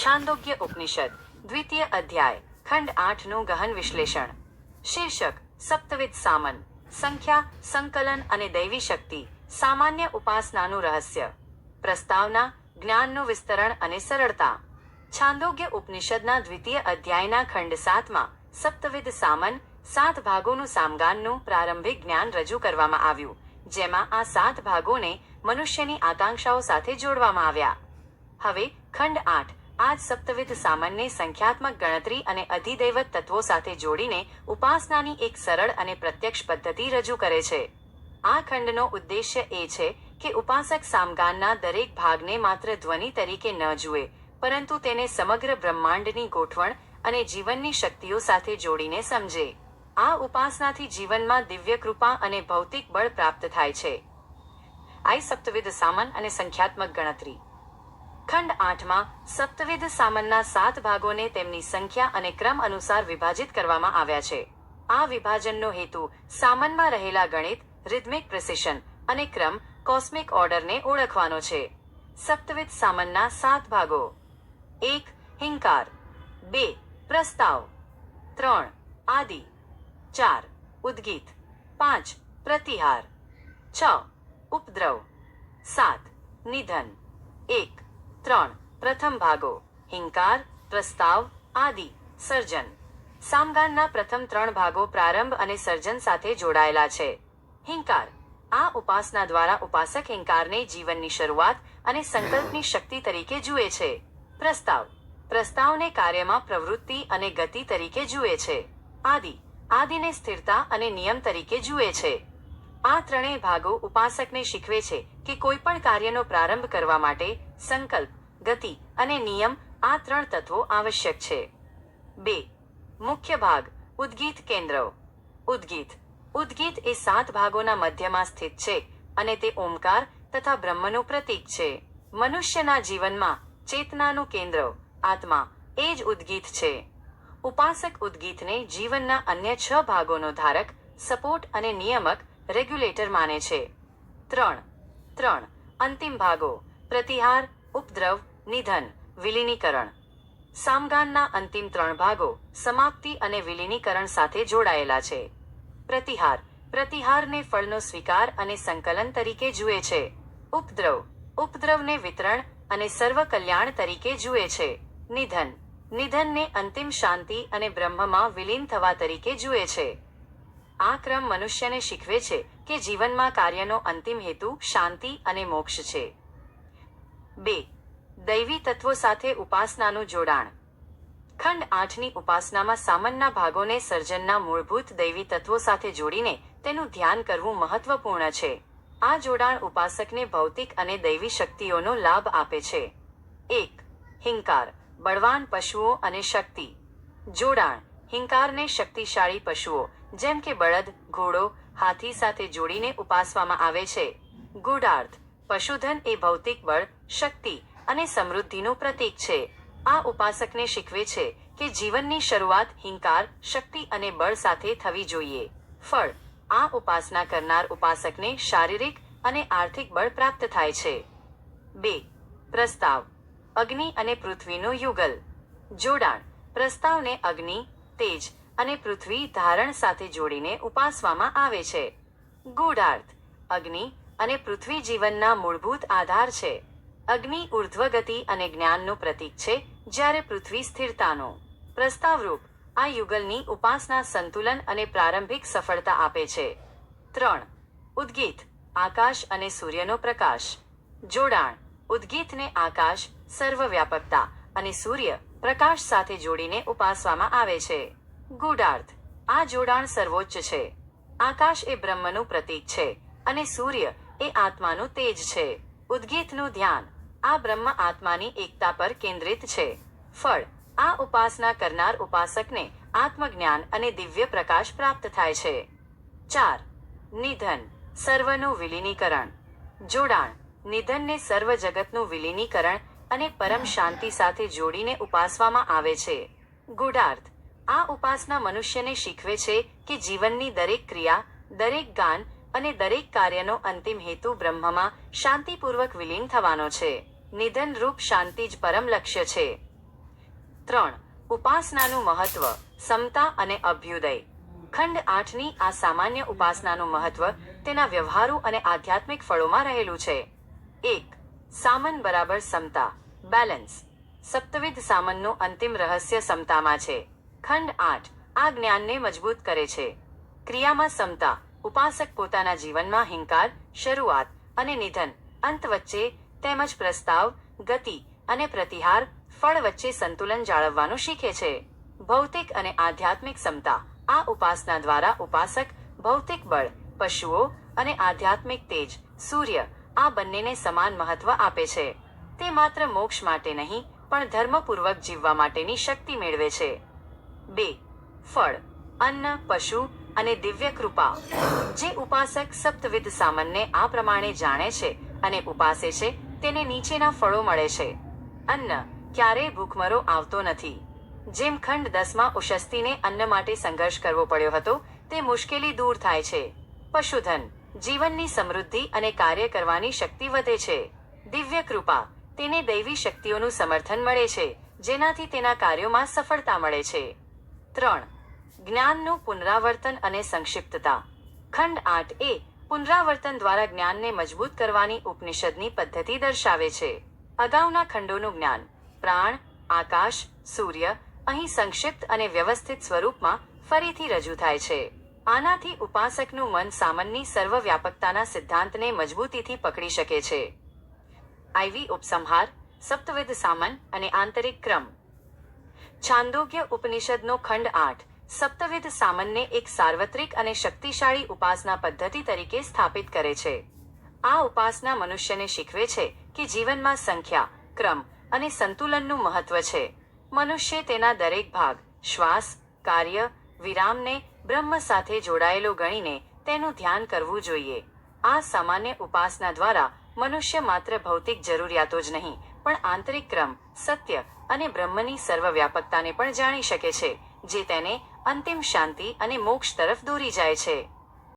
છાંદોગ્ય ઉપનિષદ, દ્વિતીય અધ્યાય, ખંડ આઠનું ગહન વિશ્લેષણ. શીર્ષક સપ્તવિધ સામન. સંખ્યા, સંકલન અને દૈવી શક્તિ, સામાન્ય ઉપાસનાનું રહસ્ય. પ્રસ્તાવના, જ્ઞાનનું વિસ્તરણ અને સરળતા. છાંદોગ્ય ઉપનિષદના દ્વિતીય અધ્યાયના ખંડ સાતમાં સપ્તવિધ સામન, સાત ભાગોનું સામગાનનું પ્રારંભિક જ્ઞાન રજૂ કરવામાં આવ્યું, જેમાં આ સાત ભાગોને મનુષ્યની આકાંક્ષાઓ સાથે જોડવામાં આવ્યા. હવે, ખંડ આઠ. આજ સપ્તવિધ સામાન્ય સંખ્યાત્મક ગણતરી અને અધિદૈવત તત્વો સાથે જોડીને ઉપાસનાની એક સરળ અને પ્રત્યક્ષ પદ્ધતિ રજૂ કરે છે. આ ખંડનો ઉદ્દેશ્ય એ છે કે ઉપાસક સામગાનના દરેક ભાગને માત્ર ધ્વનિ તરીકે ન જુએ, પરંતુ તેને સમગ્ર બ્રહ્માંડની ગોઠવણ અને જીવનની શક્તિઓ સાથે જોડીને સમજે. આ ઉપાસનાથી જીવનમાં દિવ્ય કૃપા અને ભૌતિક બળ પ્રાપ્ત થાય છે. આઈ સપ્તવિધ સામન અને સંખ્યાત્મક ગણતરી. ખંડ આઠમાં સપ્તવિધ સામનના સાત ભાગોને તેમની સંખ્યા અને ક્રમ અનુસાર વિભાજિત કરવામાં આવ્યા છે. આ વિભાજનનો હેતુ સામનમાં રહેલા ગણિત રિધમિક પ્રિસિશન અને ક્રમ કોસ્મિક ઓર્ડરને ઓળખવાનો છે. સપ્તવિધ સામનના સાત ભાગો. એક, હિંકાર. બે, પ્રસ્તાવ. ત્રણ, આદિ. ચાર, ઉદ્ગીત. પાંચ, પ્રતિહાર. છ, ઉપદ્રવ. સાત, નિધન. એક ત્રણ, પ્રથમ ભાગો, હિંકાર, પ્રસ્તાવ, આદિ, સર્જન. સામગાનના પ્રથમ ત્રણ ભાગો પ્રારંભ અને સર્જન સાથે જોડાયેલા છે. હિંકાર. આ ઉપાસના દ્વારા ઉપાસક હિંકારને જીવનની શરૂઆત અને સંકલ્પની શક્તિ તરીકે જુએ છે. પ્રસ્તાવ. પ્રસ્તાવને કાર્યમાં પ્રવૃત્તિ અને ગતિ તરીકે જુએ છે. આદિ. આદિને સ્થિરતા અને નિયમ તરીકે જુએ છે. આ ત્રણેય ભાગો ઉપાસકને શીખવે છે કે કોઈ પણ કાર્યનો પ્રારંભ કરવા માટે સંકલ્પ, ગતિ અને નિયમ આ ત્રણ તત્વો આવશ્યક છે. બે, મુખ્ય ભાગ, ઉદ્ગીત કેન્દ્ર ઉદ્ગીત. ઉદ્ગીત એ સાત ભાગોના મધ્યમાં સ્થિત છે અને તે ઓમકાર તથા બ્રહ્મનું પ્રતીક છે. મનુષ્યના જીવનમાં ચેતનાનું કેન્દ્ર, આત્મા, એ જ ઉદ્ગીત છે. ઉપાસક ઉદ્ગીતને જીવનના અન્ય છ ભાગોનો ધારક, સપોર્ટ અને નિયામક, રેગ્યુલેટર માને છે. ત્રણ. ત્રણ. અંતિમ ભાગો. પ્રતિહાર, ઉપદ્રવ, નિધન, વિલીનીકરણ. સામગાનના અંતિમ ત્રણ ભાગો સમાપ્તિ અને વિલીનીકરણ સાથે જોડાયેલા છે. પ્રતિહાર. પ્રતિહારને ફળનો સ્વીકાર અને સંકલન તરીકે જુએ છે. ઉપદ્રવ. ઉપદ્રવને વિતરણ અને સર્વ કલ્યાણ તરીકે જુએ છે. નિધન. નિધનને અંતિમ શાંતિ અને બ્રહ્મમાં વિલીન થવા તરીકે જુએ છે. આ ક્રમ મનુષ્યને શીખવે છે કે જીવનમાં કાર્યનો અંતિમ હેતુ શાંતિ અને મોક્ષ છે. બે, દૈવી તત્વો સાથે ઉપાસનાનું જોડાણ. ખંડ આઠની ઉપાસનામાં સામાનના ભાગોને સર્જનના મૂળભૂત દૈવી તત્વો સાથે જોડીને તેનું ધ્યાન કરવું મહત્વપૂર્ણ છે. આ જોડાણ ઉપાસકને ભૌતિક અને દૈવી શક્તિઓનો લાભ આપે છે. એક, હિંકાર, બળવાન પશુઓ અને શક્તિ. જોડાણ, હિંકારને શક્તિશાળી પશુઓ, જેમ કે બળદ, ઘોડો, હાથી સાથે જોડીને ઉપાસવામાં આવે છે. ગૂઢાર્થ પશુધન એ ભૌતિક બળ, શક્તિ અને સમૃદ્ધિનું પ્રતીક છે. આ ઉપાસકને શીખવે છે કે જીવનની શરૂઆત હિંકાર, શક્તિ અને બળ સાથે થવી જોઈએ. ફળ. આ ઉપાસના કરનાર ઉપાસકને શારીરિક અને આર્થિક બળ પ્રાપ્ત થાય છે. બે. પ્રસ્તાવ. અગ્નિ અને પૃથ્વીનું યુગલ. જોડાણ. પ્રસ્તાવને અગ્નિ, તેજ અને પૃથ્વી ધારણ સાથે જોડીને ઉપાસવામાં આવે છે. ગૂઢાર્થ. અગ્નિ અને પૃથ્વી જીવનના મૂળભૂત આધાર છે. અગ્નિ, ઉર્ધ્વગતિ અને જ્ઞાનનું પ્રતીક છે, જ્યારે પૃથ્વી સ્થિરતાનો પ્રસ્તાવરૂપ આ યુગલની ઉપાસના સંતુલન અને પ્રારંભિક સફળતા આપે છે. ત્રણ, ઉદ્ગીત, આકાશ અને સૂર્યનો પ્રકાશ. જોડાણ, ઉદ્ગીતને આકાશ, સર્વવ્યાપકતા અને સૂર્ય, પ્રકાશ સાથે જોડીને ઉપાસવામાં આવે છે. ગૂઢાર્થ, આ જોડાણ સર્વોચ્ચ છે. આકાશ એ બ્રહ્મનું પ્રતીક છે અને સૂર્ય એ આત્માનું તેજ છે. ઉદ્ગીતનું ધ્યાન આ બ્રહ્મ આત્માની એકતા પર કેન્દ્રિત છે. ફળ, આ ઉપાસના કરનાર ઉપાસકને આત્મજ્ઞાન અને દિવ્ય પ્રકાશ પ્રાપ્ત થાય છે. ચાર, નિધન, સર્વનું વિલીનીકરણ. જોડાણ, નિધનને સર્વ જગતનું વિલીનીકરણ અને પરમ શાંતિ સાથે જોડીને ઉપાસવામાં આવે છે. ગુઢાર્થ, આ ઉપાસના મનુષ્યને શીખવે છે કે જીવનની દરેક ક્રિયા, દરેક ગાન અને દરેક કાર્યનો અંતિમ હેતુ બ્રહ્મમાં શાંતિપૂર્વક વિલીન થવાનો છે. નિધન રૂપ શાંતિ જ પરમ લક્ષ્ય છે. ત્રણ. ઉપાસનાનું મહત્વ, સમતા અને અભ્યુદય. ખંડ આઠની આ સામાન્ય ઉપાસનાનું મહત્વ તેના વ્યવહારુ અને આધ્યાત્મિક ફળોમાં રહેલું છે. એક. સામન બરાબર સમતા બેલેન્સ સપ્તવિધ સામનનું અંતિમ રહસ્ય સમતામાં છે. ખંડ આઠ આ જ્ઞાનને મજબૂત કરે છે. ક્રિયામાં સમતા ઉપાસક પોતાના જીવનમાં હિંકાર શરૂઆત અને નિધન, અંત વચ્ચે તેમજ પ્રસ્તાવ, ગતિ અને પ્રતિહાર, ફળ વચ્ચે સંતુલન જાળવવાનું શીખે છે. ભૌતિક અને આધ્યાત્મિક ક્ષમતા આ ઉપાસના દ્વારા ઉપાસક, ભૌતિક બળ, પશુઓ અને આધ્યાત્મિક તેજ, સૂર્ય આ બંનેને સમાન મહત્વ આપે છે. તે માત્ર મોક્ષ માટે નહીં, પણ ધર્મપૂર્વક જીવવા માટેની શક્તિ મેળવે છે. બે, ફળ, અન્ન, પશુ અને દિવ્ય કૃપા, જે ઉપાસક સપ્તવિધ સામનને આ પ્રમાણે જાણે છે અને ઉપાસે છે, તેને નીચેના ફળો મળે છે. અન્ન ક્યારેય ભૂખમરો આવતો નથી. જેમ ખંડ દસમાં ઉશસ્તીને અન્ન માટે સંઘર્ષ કરવો પડ્યો હતો, તે મુશ્કેલી દૂર થાય છે. પશુધન, જીવનની સમૃદ્ધિ અને કાર્ય કરવાની શક્તિ વધે છે. દિવ્ય કૃપા, તેને દૈવી શક્તિઓનું સમર્થન મળે છે, જેનાથી તેના કાર્યોમાં સફળતા મળે છે. ત્રણ જ્ઞાનનું પુનરાવર્તન અને સંક્ષિપ્તતા. ખંડ આઠ એ પુનરાવર્તન દ્વારા જ્ઞાનને મજબૂત કરવાની ઉપનિષદની પદ્ધતિ દર્શાવે છે. અગાઉના ખંડોનું જ્ઞાન, પ્રાણ, આકાશ, સૂર્ય, અહીં સંક્ષિપ્ત અને વ્યવસ્થિત સ્વરૂપમાં ફરીથી રજૂ થાય છે. આનાથી ઉપાસકનું મન સામનની સર્વવ્યાપકતાના સિદ્ધાંતને મજબૂતીથી પકડી શકે છે. આઈવી ઉપસંહાર, સપ્તવિધ સામન અને આંતરિક ક્રમ. છાંદોગ્ય ઉપનિષદનો ખંડ આઠ. સપ્તવિધ સામનને એક સાર્વત્રિક અને શક્તિશાળી ઉપાસના પદ્ધતિ તરીકે સ્થાપિત કરે છે. આ ઉપાસના મનુષ્યને શીખવે છે કે જીવનમાં સંખ્યા, ક્રમ અને સંતુલનનું મહત્વ છે. મનુષ્ય તેના દરેક ભાગ, શ્વાસ, કાર્ય, વિરામને બ્રહ્મ સાથે જોડાયેલો ગણીને તેનું ધ્યાન કરવું જોઈએ. આ સામાન્ય ઉપાસના દ્વારા મનુષ્ય માત્ર ભૌતિક જરૂરિયાતો જ નહીં, પણ આંતરિક ક્રમ, સત્ય અને બ્રહ્મની સર્વવ્યાપકતાને પણ જાણી શકે છે, જે તેને અંતિમ શાંતિ અને મોક્ષ તરફ દોરી જાય છે.